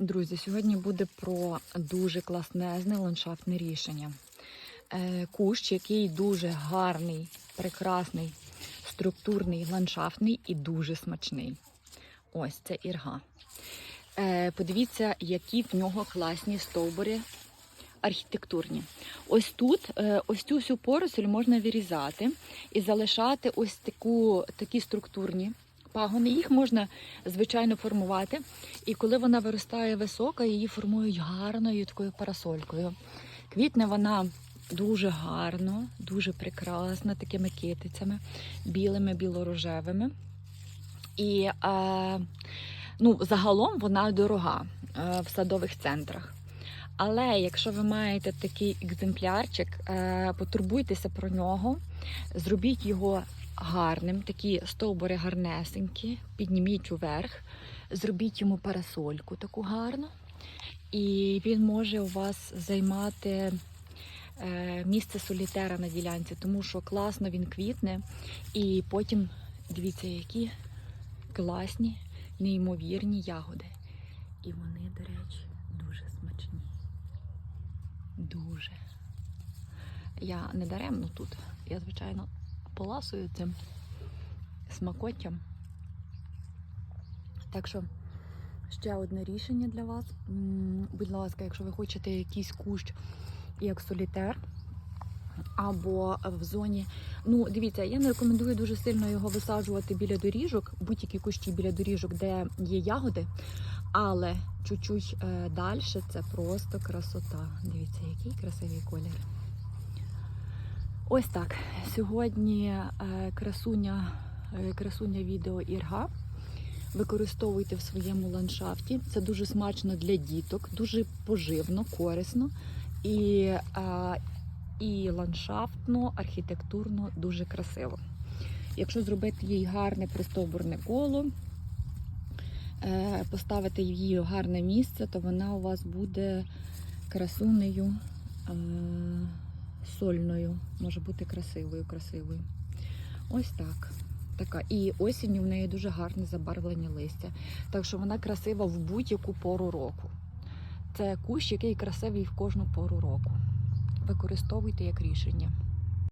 Друзі, сьогодні буде про дуже класнезне ландшафтне рішення. Е, Кущ, який дуже гарний, прекрасний, структурний, ландшафтний і дуже смачний. Ось це ірга. Е, Подивіться, які в нього класні стовбури архітектурні. Ось тут, е, ось цю всю поросль можна вирізати і залишати ось таку, такі структурні пагони. Їх можна, звичайно, формувати. І коли вона виростає висока, її формують гарною такою парасолькою. Квітне вона дуже гарно, дуже прекрасна, такими китицями, білими, білорожевими. І е, ну, загалом вона дорога е, в садових центрах. Але якщо ви маєте такий екземплярчик, е, потурбуйтеся про нього, зробіть його гарним, такі стовбури гарнесенькі, підніміть уверх, зробіть йому парасольку таку гарну, і він може у вас займати е, місце солітера на ділянці, тому що класно він квітне, і потім дивіться, які класні, неймовірні ягоди. І вони, до речі, дуже смачні. Дуже. Я не даремно тут. Я, звичайно, поласую цим смакоттям. Так що ще одне рішення для вас. Будь ласка, якщо ви хочете якийсь кущ як солітер, або в зоні. Ну, дивіться, я не рекомендую дуже сильно його висаджувати біля доріжок, будь-які кущі біля доріжок, де є ягоди. Але чуть-чуть е, далі це просто красота. Дивіться, який красивий колір. Ось так. Сьогодні е, красуня, е, красуня відео Ірга. Використовуйте в своєму ландшафті. Це дуже смачно для діток, дуже поживно, корисно і, і ландшафтно, архітектурно дуже красиво. Якщо зробити їй гарне пристовбурне коло, е, поставити її гарне місце, то вона у вас буде красунею сольною. Може бути красивою, красивою. Ось так. Така. І осінню в неї дуже гарне забарвлення листя. Так що вона красива в будь-яку пору року. Це кущ, який красивий в кожну пору року. Використовуйте як рішення.